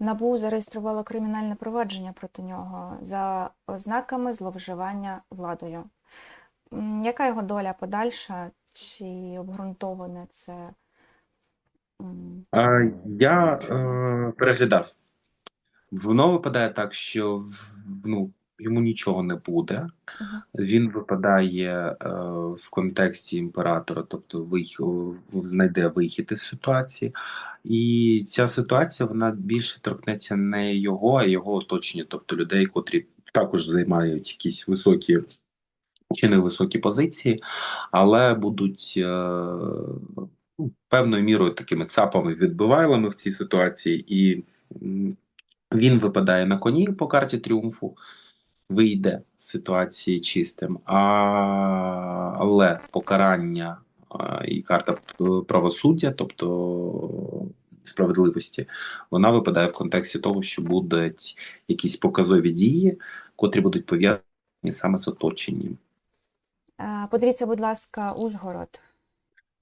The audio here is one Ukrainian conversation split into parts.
НАБУ зареєструвало кримінальне провадження проти нього за ознаками зловживання владою. Яка його доля подальша? Чи обґрунтоване це? Я е, переглядав. Воно випадає так, що ну, йому нічого не буде. Він випадає е, в контексті імператора, тобто вих... знайде вихід із ситуації. І ця ситуація вона більше торкнеться не його, а його оточення, тобто людей, котрі також займають якісь високі чи невисокі позиції, але будуть е, ну, певною мірою такими цапами відбивайлами в цій ситуації, і він випадає на коні по карті тріумфу, вийде з ситуації чистим, а, але покарання а, і карта правосуддя, тобто справедливості, вона випадає в контексті того, що будуть якісь показові дії, котрі будуть пов'язані саме з оточенням. Подивіться, будь ласка, Ужгород.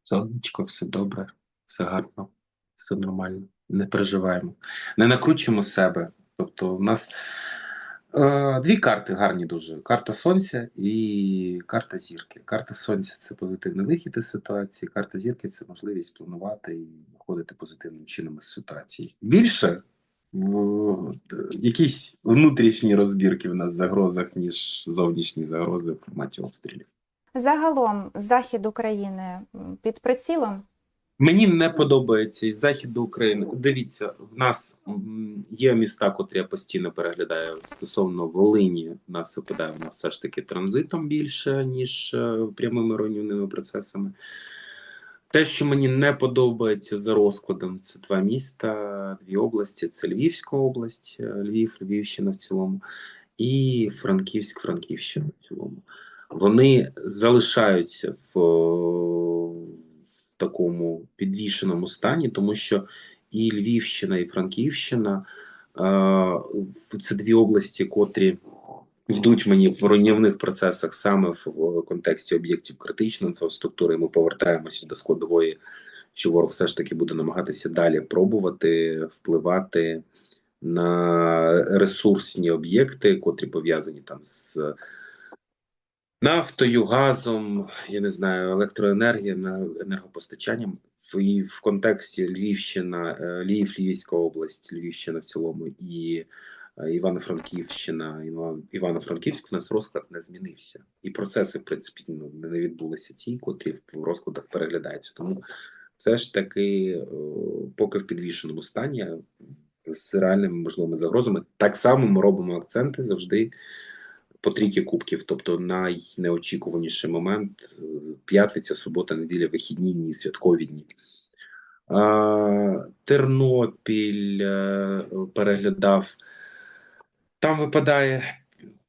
Сонечко, все добре, все гарно, все нормально. Не переживаємо. Не накручуємо себе. Тобто, в нас дві карти гарні дуже: карта сонця і карта зірки. Карта сонця це позитивний вихід із ситуації, карта зірки це можливість планувати і виходити позитивним чином із ситуації. Більше в, якісь внутрішні розбірки в нас загрозах, ніж зовнішні загрози в форматі обстрілів. Загалом, захід України під прицілом. Мені не подобається із західу України. Дивіться, в нас є міста, котрі я постійно переглядаю стосовно Волині. Нас випадає вона все ж таки транзитом більше, ніж е, прямими руйнівними процесами. Те, що мені не подобається за розкладом, це два міста, дві області: це Львівська область, е, Львів, Львівщина в цілому, і Франківськ, Франківщина в цілому. Вони залишаються в такому підвішеному стані, тому що і Львівщина, і Франківщина е, це дві області, котрі йдуть мені в руйнівних процесах саме в, контексті об'єктів критичної інфраструктури. Ми повертаємося до складової, що ворог все ж таки буде намагатися далі пробувати впливати на ресурсні об'єкти, котрі пов'язані там з нафтою, газом, я не знаю, електроенергія, на- енергопостачанням. В, і в контексті Львівщина, е, Львів, Львівська область, Львівщина в цілому і е, Івано-Франківщина, Івано-Франківськ, у нас розклад не змінився. І процеси, в принципі, ну, не відбулися ті, котрі в розкладах переглядаються. Тому все ж таки, е, поки в підвішеному стані, з реальними можливими загрозами, так само ми робимо акценти завжди по трійки кубків, тобто найнеочікуваніший момент е, п'ятниця, субота, неділя, вихідні дні, святкові дні. Тернопіль е, переглядав. Там випадає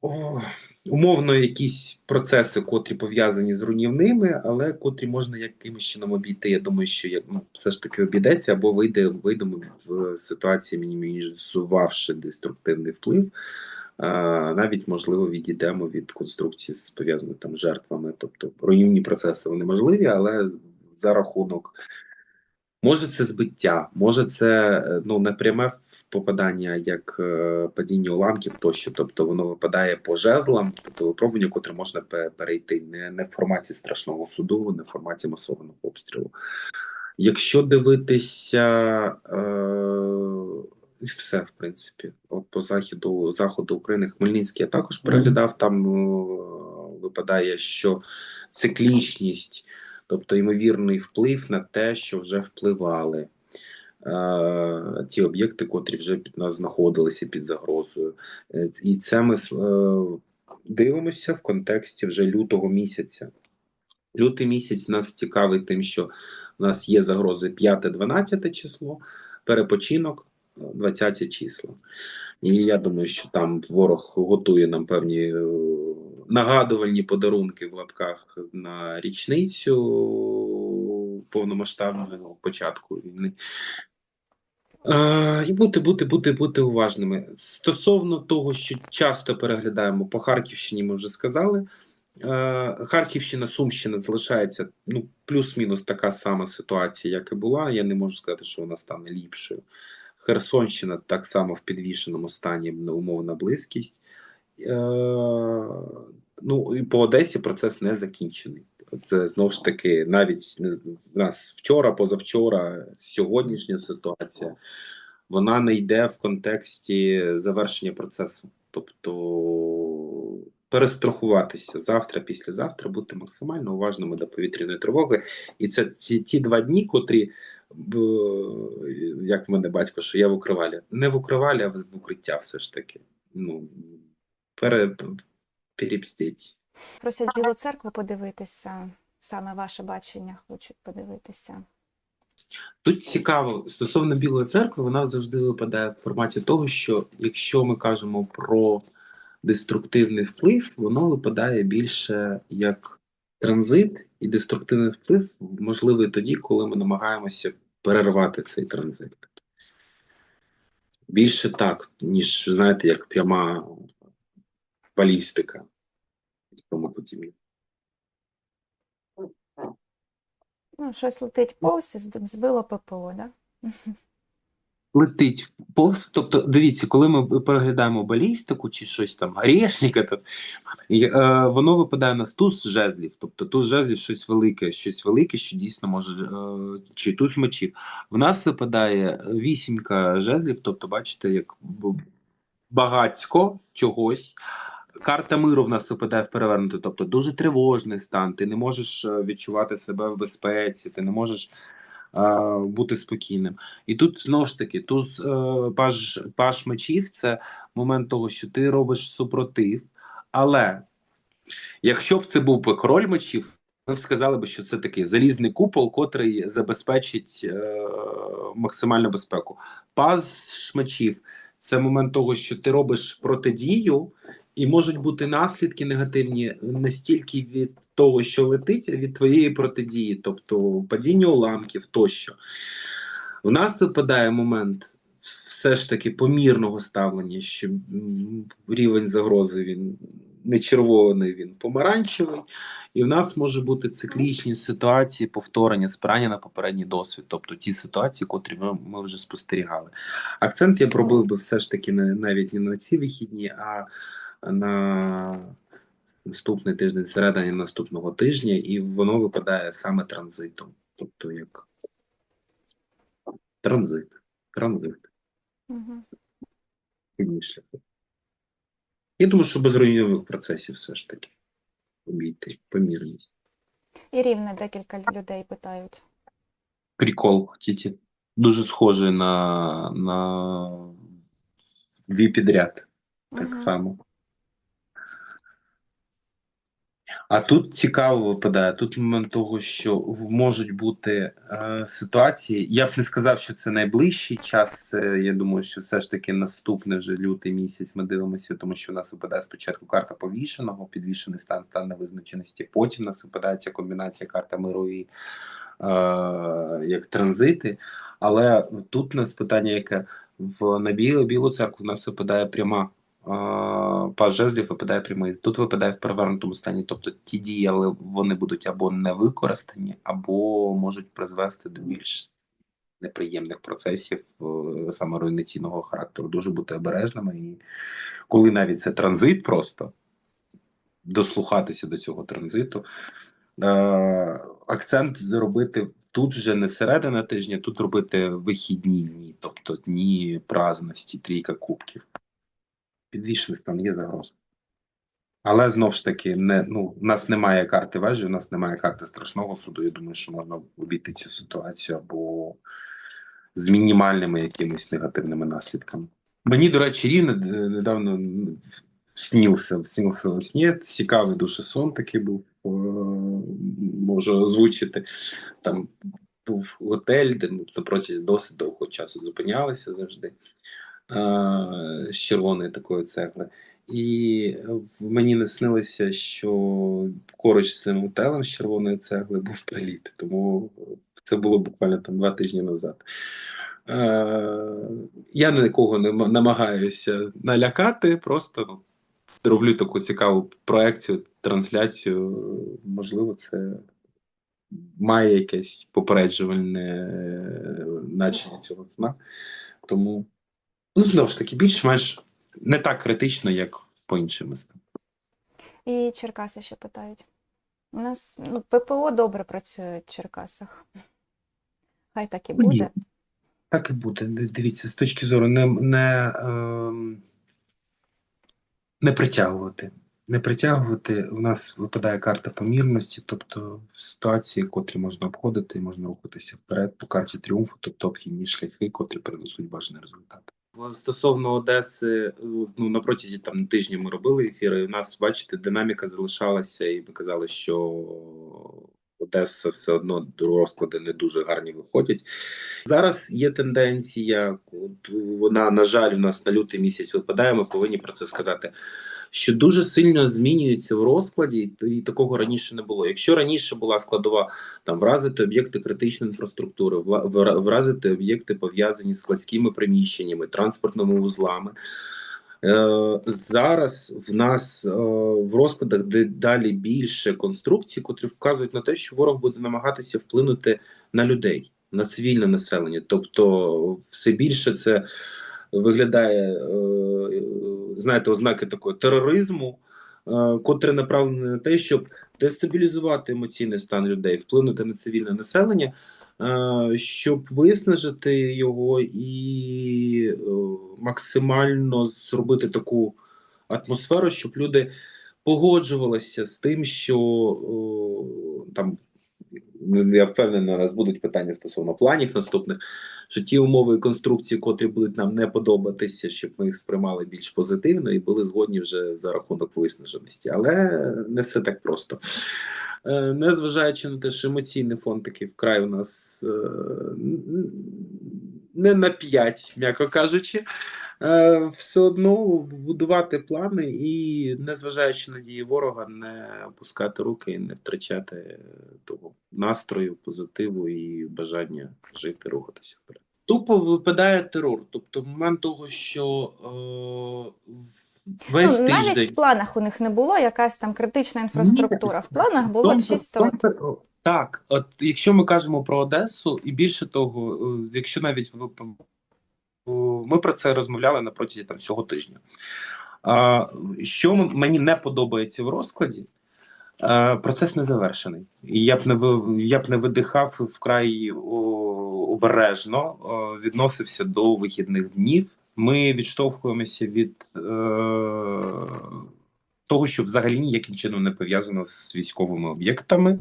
о, умовно якісь процеси, котрі пов'язані з руйнівними, але котрі можна якимось чином обійти. Я думаю, що як ну, все ж таки обійдеться, або вийде, вийдемо в ситуації, мінімізувавши деструктивний вплив. Навіть можливо відійдемо від конструкції з пов'язаними там жертвами. Тобто руйнівні процеси вони можливі, але за рахунок. Може, це збиття, може, це е, ну не пряме попадання, як е, падіння уламків тощо. Тобто воно випадає по жезлам, тобто випробування, котре можна перейти не, не в форматі страшного суду, не в форматі масованого обстрілу. Якщо дивитися, е, і все, в принципі, от по західу заходу України, Хмельницький я також переглядав. Там е, випадає, що циклічність, тобто ймовірний вплив на те, що вже впливали. е, Ті об'єкти, котрі вже під нас знаходилися під загрозою, Е, і це ми е, дивимося в контексті вже лютого місяця. Лютий місяць нас цікавий тим, що у нас є загрози 5-12 число, перепочинок 20 числа. І я думаю, що там ворог готує нам певні е, нагадувальні подарунки в лапках на річницю повномасштабного початку війни. Е, і бути, бути, бути, бути уважними. Стосовно того, що часто переглядаємо по Харківщині, ми вже сказали. Е, Харківщина, Сумщина залишається ну, плюс-мінус така сама ситуація, як і була. Я не можу сказати, що вона стане ліпшою. Херсонщина так само в підвішеному стані на умовна близькість. Е, ну і по Одесі процес не закінчений. Це знову ж таки навіть в нас вчора, позавчора, сьогоднішня ситуація, вона не йде в контексті завершення процесу. Тобто перестрахуватися завтра, післязавтра, бути максимально уважними до повітряної тривоги. І це ті, ті два дні, котрі, як в мене батько, що я в укривалі. Не в укривалі, а в укриття все ж таки. Ну, пере, перебздіть. Просять Білу церкву подивитися, саме ваше бачення хочуть подивитися. Тут цікаво, стосовно Білої церкви, вона завжди випадає в форматі того, що якщо ми кажемо про деструктивний вплив, воно випадає більше як транзит, і деструктивний вплив можливий тоді, коли ми намагаємося перервати цей транзит. Більше так, ніж, знаєте, як пряма балістика. і тому подібне. Ну, щось летить повз і збило ППО, да? Летить повз. Тобто, дивіться, коли ми переглядаємо балістику чи щось там гарішника, то і, е, воно випадає на туз жезлів. Тобто туз жезлів щось велике, щось велике, що дійсно може, е, чи туз мечів. В нас випадає вісімка жезлів, тобто, бачите, як багатько чогось. Карта миру в нас випадає в перевернуту, тобто дуже тривожний стан. Ти не можеш е, відчувати себе в безпеці, ти не можеш бути спокійним. І тут знову ж таки, туз е, паж, паж мечів це момент того, що ти робиш супротив. Але якщо б це був би король мечів, ми б сказали би, що це такий залізний купол, котрий забезпечить е, максимальну безпеку. Паж мечів це момент того, що ти робиш протидію, і можуть бути наслідки негативні не стільки від того, що летить, від твоєї протидії, тобто падіння уламків тощо. У нас випадає момент все ж таки помірного ставлення, що рівень загрози він не червоний, він помаранчевий. І в нас може бути циклічні ситуації повторення, спирання на попередній досвід, тобто ті ситуації, котрі ми, ми вже спостерігали. Акцент я пробив би все ж таки не навіть не на ці вихідні, а на наступний тиждень, середині наступного тижня, і воно випадає саме транзитом. Тобто як транзит. Транзит. Угу. Я думаю, що без руйнівних процесів все ж таки обійти помірність. І рівне декілька людей питають. Прикол, хотіте. Дуже схожий на, на дві підряд. Так Мгм. само. А тут цікаво випадає. Тут момент того, що можуть бути е, ситуації. Я б не сказав, що це найближчий час. Це я думаю, що все ж таки наступний вже лютий місяць. Ми дивимося, тому що в нас випадає спочатку карта повішеного, підвішений стан, стан невизначеності. Потім в нас випадає ця комбінація карта миру і е, як транзити. Але тут у нас питання, яке в на білу, білу церкву в нас випадає пряма жезлів випадає прямий. Тут випадає в перевернутому стані. Тобто ті дії, але вони будуть або не використані, або можуть призвести до більш неприємних процесів е, саме руйнаційного характеру. Дуже бути обережними. І коли навіть це транзит, просто дослухатися до цього транзиту. Е, акцент зробити тут вже не середина тижня, тут робити вихідні дні, тобто дні праздності, трійка кубків. Підвішений стан є загроза. Але знов ж таки, не, ну, у нас немає карти вежі, у нас немає карти страшного суду. Я думаю, що можна обійти цю ситуацію або з мінімальними якимись негативними наслідками. Мені, до речі, рівно е, недавно снівся, снівся у сні. Цікавий дуже сон такий був. е, Можу озвучити. Там був готель, де ми протязі досить довгого часу зупинялися завжди з червоної такої цегли. І мені не снилося, що поруч з цим готелем з червоної цегли був приліт. Тому це було буквально там два тижні назад. Я нікого не намагаюся налякати, просто ну, роблю таку цікаву проекцію, трансляцію. Можливо, це має якесь попереджувальне е, значення цього сна. Тому, ну, знову ж таки, більш-менш не так критично, як по іншим містам. І Черкаси ще питають. У нас ну, ППО добре працює в Черкасах. Хай так і Ну, ні. буде. Так і буде. Дивіться, з точки зору не, не, ем, не притягувати. Не притягувати. У нас випадає карта помірності, тобто в ситуації, котрі можна обходити, можна рухатися вперед по карті тріумфу, тобто обхідні шляхи, котрі принесуть бажаний результат. Стосовно Одеси, ну на протязі там тижня ми робили ефіри. У нас, бачите, динаміка залишалася, і ми казали, що Одеса все одно розклади не дуже гарні виходять. Зараз є тенденція, вона, на жаль, у нас на лютий місяць випадає. Ми повинні про це сказати. Що дуже сильно змінюється в розкладі, і такого раніше не було. Якщо раніше була складова там вразити об'єкти критичної інфраструктури, вразити об'єкти пов'язані з складськими приміщеннями, транспортними вузлами. Е, зараз в нас е, в розкладах де далі більше конструкцій, котрі вказують на те, що ворог буде намагатися вплинути на людей, на цивільне населення. Тобто, все більше це виглядає, е, знаєте, ознаки такого тероризму, е, котре направлене на те, щоб дестабілізувати емоційний стан людей, вплинути на цивільне населення, е, щоб виснажити його і е, максимально зробити таку атмосферу, щоб люди погоджувалися з тим, що там я впевнений, у нас будуть питання стосовно планів наступних, що ті умови і конструкції, котрі будуть нам не подобатися, щоб ми їх сприймали більш позитивно і були згодні вже за рахунок виснаженості. Але не все так просто. Е, Незважаючи на те, що емоційний фон такий вкрай у нас е, не на 5, м'яко кажучи, все одно будувати плани і, незважаючи на дії ворога, не опускати руки і не втрачати е, того настрою, позитиву і бажання жити, рухатися вперед. Тупо випадає терор. Тобто, момент того, що е, весь ну, навіть тиждень в планах у них не було якась там критична інфраструктура. В планах було Тобто- чисто. тобто, Так, от якщо ми кажемо про Одесу, і більше того, е, якщо навіть ви ми про це розмовляли на протязі там цього тижня. Що мені не подобається в розкладі, е, процес не завершений. І я б не я б не видихав вкрай обережно, відносився до вихідних днів. Ми відштовхуємося від е, того, що взагалі ніяким чином не пов'язано з військовими об'єктами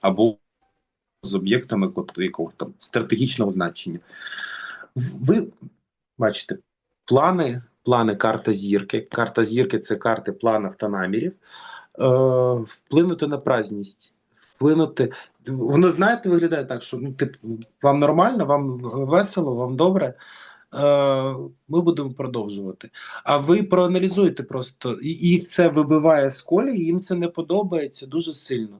або з об'єктами кот- якого там стратегічного значення. Ви бачите, плани, плани карта зірки. Карта зірки це карти планів та намірів. Е, вплинути на праздність, вплинути. Воно, знаєте, виглядає так, що ну, типу, вам нормально, вам весело, вам добре. Е, ми будемо продовжувати. А ви проаналізуєте просто, їх це вибиває з колії, їм це не подобається дуже сильно.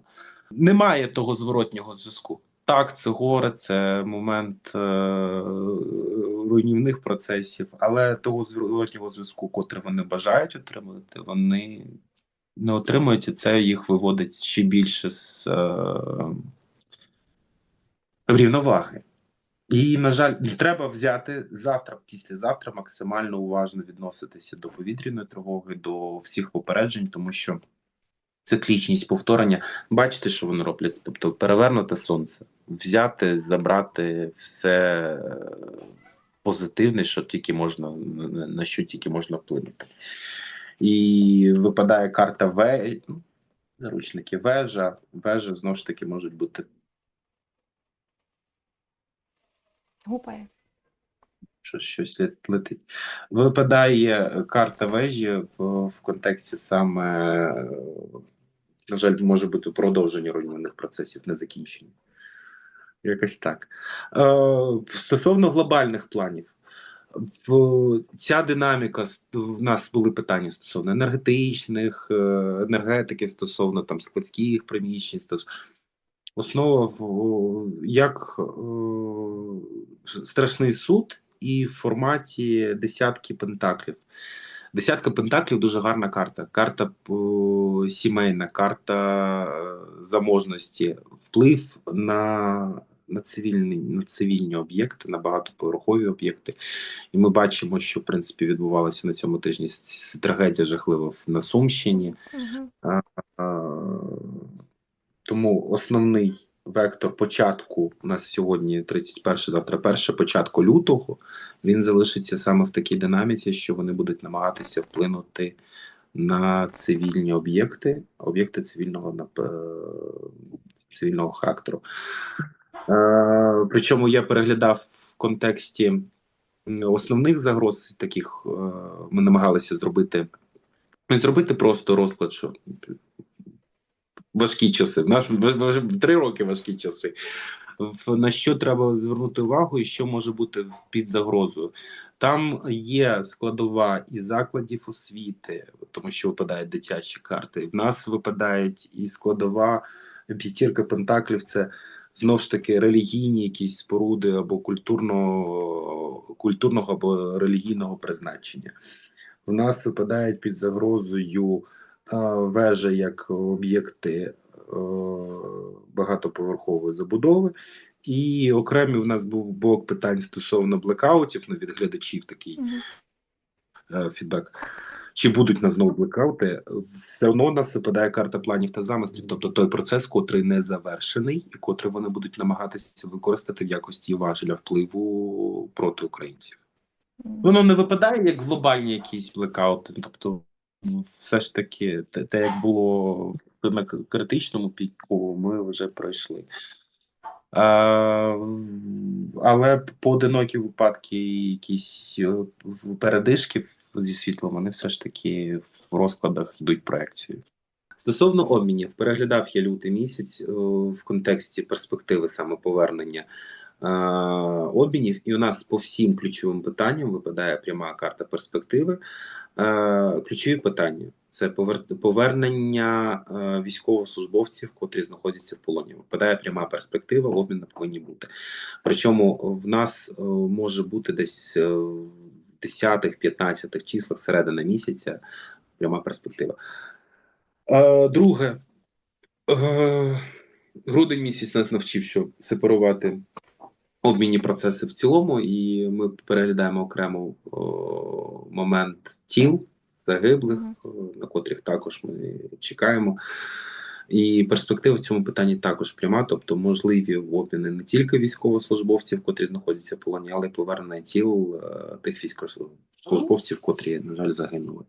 Немає того зворотнього зв'язку. Так, це горе, це момент е- руйнівних процесів, але того зворотнього зв'язку, котрий вони бажають отримати, вони не отримують, і це їх виводить ще більше з е- рівноваги. І, на жаль, треба взяти завтра, післязавтра максимально уважно відноситися до повітряної тривоги, до всіх попереджень, тому що циклічність повторення. Бачите, що вони роблять? Тобто перевернуте сонце, взяти, забрати все позитивне, що тільки можна, на- що тільки можна вплинути. І випадає карта В, заручники вежа. Вежа знову ж таки можуть бути гупає. що щось летить. Випадає карта вежі в, в контексті саме, на жаль, може бути продовження руйнівних процесів, не закінчення. Якось так. Е, стосовно глобальних планів, ця динаміка в нас були питання стосовно енергетичних, е, енергетики, стосовно там складських приміщень, стос... основа як е, страшний суд і в форматі десятки пентаклів. Десятка пентаклів дуже гарна карта. Карта е, сімейна, карта е, заможності, вплив на на цивільні, на цивільні об'єкти, на багатоповерхові об'єкти. І ми бачимо, що в принципі відбувалося на цьому тижні трагедія жахлива на Сумщині. Мгм. А, Тому основний вектор початку у нас сьогодні 31, завтра 1 початку лютого. Він залишиться саме в такій динаміці, що вони будуть намагатися вплинути на цивільні об'єкти, об'єкти цивільного нап- е, цивільного характеру. Е, Причому я переглядав в контексті основних загроз, таких е, ми намагалися зробити. Зробити просто розклад, що важкі часи. В нас в- три роки важкі часи. На що треба звернути увагу і що може бути під загрозою? Там є складова і закладів освіти, тому що випадають дитячі карти. В нас випадають і складова п'ятірка пентаклів. Це знову ж таки релігійні якісь споруди або культурного, культурного або релігійного призначення. В нас випадають під загрозою вежа як об'єкти е, багатоповерхової забудови. І окремі в нас був блок питань стосовно блекаутів ну, від глядачів такий Мгм. е, фідбек. Чи будуть на знову блекаути? Все одно у нас випадає карта планів та замислів, тобто той процес, котрий не завершений, і котрий вони будуть намагатися використати в якості важеля впливу проти українців. Воно не випадає як глобальні якісь блекаути. Тобто, все ж таки, те, те, як було на критичному піку, ми вже пройшли. А, але поодинокі випадки, якісь е, передишки зі світлом, вони все ж таки в розкладах йдуть проекцією. Стосовно обмінів, переглядав я лютий місяць е, в контексті перспективи саме повернення обмінів, і у нас по всім ключовим питанням випадає пряма карта перспективи. Ключові питання це повернення військовослужбовців, котрі знаходяться в полоні. Випадає пряма перспектива, обміни повинні бути. Причому в нас е, може бути десь е, в 10-15 числах середина місяця пряма перспектива. Друге, е, грудень місяць нас навчив, що сепарувати обмінні процеси в цілому, і ми переглядаємо окремо о, момент тіл загиблих, о, на котрих також ми чекаємо. І перспектива в цьому питанні також пряма, тобто можливі обміни не тільки військовослужбовців, котрі знаходяться в полоні, але й повернення тіл е, тих військовослужбовців, котрі, на жаль, загинули.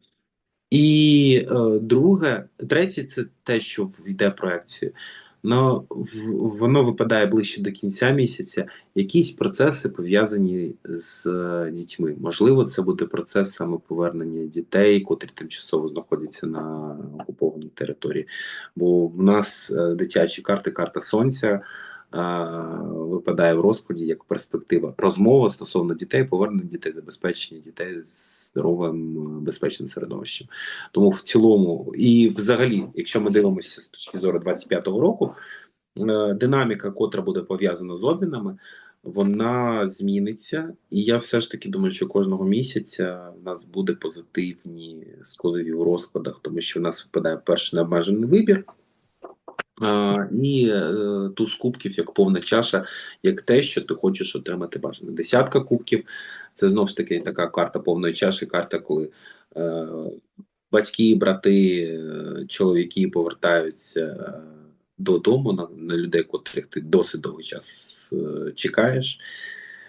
І е, друге, третє, це те, що йде проекцію. В- воно випадає ближче до кінця місяця. Якісь процеси пов'язані з е, дітьми. Можливо, це буде процес саме повернення дітей, котрі тимчасово знаходяться на окупованій території. Бо в нас е, дитячі карти, карта сонця. Е, Випадає в розкладі як перспектива розмова стосовно дітей, повернення дітей, забезпечення дітей здоровим е, безпечним середовищем. Тому в цілому, і взагалі, якщо ми дивимося з точки зору 25-го року, е, динаміка, котра буде пов'язана з обмінами, вона зміниться. І я все ж таки думаю, що кожного місяця в нас буде позитивні складові у розкладах, тому що в нас випадає перший необмежений вибір. Е, І е, туз кубків як повна чаша, як те, що ти хочеш отримати бажане. Десятка кубків це знову ж таки така карта повної чаші, карта, коли е, батьки, брати, е, чоловіки повертаються додому на, на людей, котрих ти досить довгий час е, чекаєш.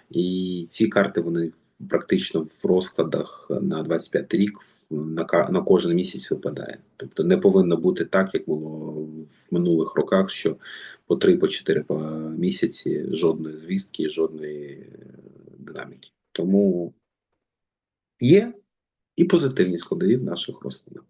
І ці карти вони практично в розкладах на 25 рік на, на кожен місяць випадає. Тобто не повинно бути так, як було в минулих роках, що по 3 по 4 по місяці жодної звістки, жодної е, динаміки. Тому є і позитивні складові в наших розкладах.